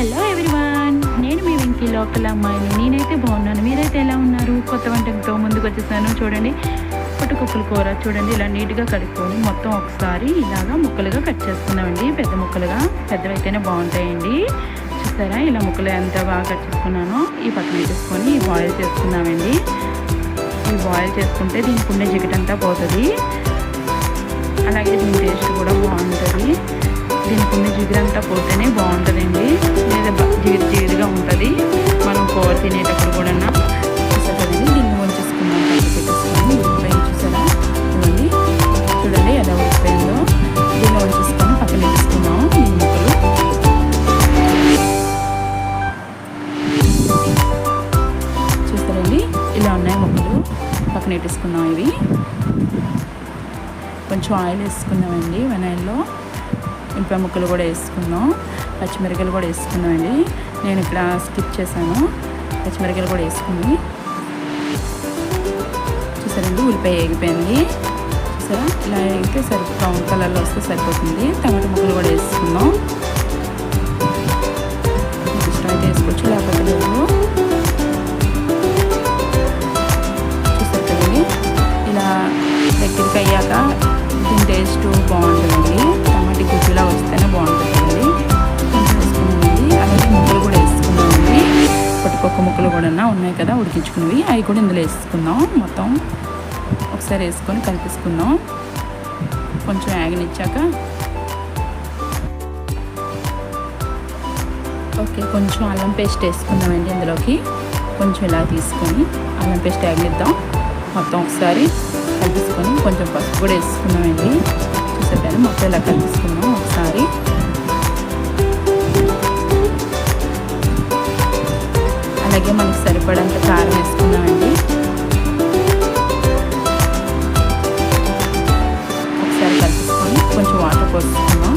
Hello everyone నేను మీ Venky. Local అమ్మాయిని. నేనైతే బాగున్నాను. మీరైతే ఎలా ఉన్నారు? కొత్త వంటకంతో ముందుకు వచ్చేసాను. చూడండి. పుట్టుకొక్కల కూర చూడండి. ఇలా నీట్గా కడుక్కొని మొత్తం ఒకసారి ఇలాగా ముక్కలుగా కట్ చేసుకున్నామండి. పెద్ద ముక్కలుగా. పెద్దవైతేనే బాగుంటాయండి. చూసారా? ఇలా ముక్కలు ఎంత బాగా కట్ చేసుకున్నానో ఈ పక్కన తీసుకొని బాయిల్ చేసుకున్నామండి. ఈ బాయిల్ చేసుకుంటే దీనికి ఉండే జిగటంతా అంతా పోతుంది. అలాగే దీని టేస్ట్ కూడా బాగుంటుంది. దీనికి ఉన్న జిగురంతా పోతేనే బాగుంటుందండి. లేదా జిగురు జిగురుగా ఉంటుంది. మనం కూర తినేటప్పుడు కూడా చూసారండి దీన్ని ఉంచేసుకున్నాం పెట్టేసుకొని ఉల్లిపాయ చూసారా? చూడండి ఎలా ఉల్లిపాయలో దీన్ని ఉంచేసుకొని పక్కన పెట్టేసుకున్నాం దీని ముక్కలు చూసారండి ఇలా ఉన్నాయి ముక్కలు. పక్కన ఇవి. కొంచెం ఆయిల్ వేసుకున్నామండి. వెనాయిల్లో ఉల్లిపాయ ముక్కలు కూడా వేసుకున్నాం. పచ్చిమిరపకాయలు కూడా వేసుకున్నామండి. నేను ఇక్కడ స్కిప్ చేశాను. పచ్చిమిరపకాయలు కూడా వేసుకుని చూసారండి ఉల్లిపాయ వేగిపోయింది. చూసారా? ఇలా వేగితే సరి బ్రౌన్ కలర్లో వస్తే సరిపోతుంది. టమాటా ముక్కలు కూడా వేసుకున్నాం. మీకు ఇష్టమైతే వేసుకోవచ్చు లేకపోతే పట్టుకొక్క ముక్కలు కూడా ఉన్నాయి కదా ఉడికించుకున్నవి. అవి కూడా ఇందులో వేసుకుందాం మొత్తం. ఒకసారి వేసుకొని కలిపేసుకుందాం. కొంచెం యాగనిచ్చాక ఓకే కొంచెం అల్లం పేస్ట్ వేసుకుందామండి ఇందులోకి. కొంచెం ఇలా తీసుకొని అల్లం పేస్ట్ యాగనిద్దాం మొత్తం ఒకసారి కలిపేసుకొని కొంచెం పసుపు కూడా వేసుకున్నామండి చూసారు మొత్తం ఇలా కలిపేసుకున్నాం ఒకసారి. అలాగే మనకు సరిపడంత కారం వేసుకున్నామండి ఒకసారి కలుపుకొని కొంచెం వాటర్ పోసుకున్నాం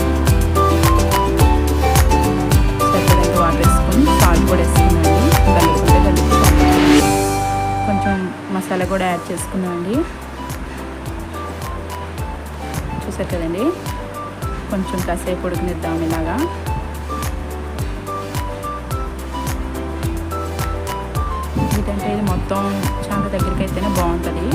సరిపడంత వాటర్ వేసుకొని సాల్ట్ కూడా వేసుకున్నామండి కలుపుకుంటే కలుపుకోండి కొంచెం మసాలా కూడా యాడ్ చేసుకున్నామండి చూసారు కదండి? కొంచెం కాసేపు ఉడికినిద్దాం ఇలాగా. ఇది మొత్తం చాలా దగ్గరికి అయితేనే బాగుంటుంది.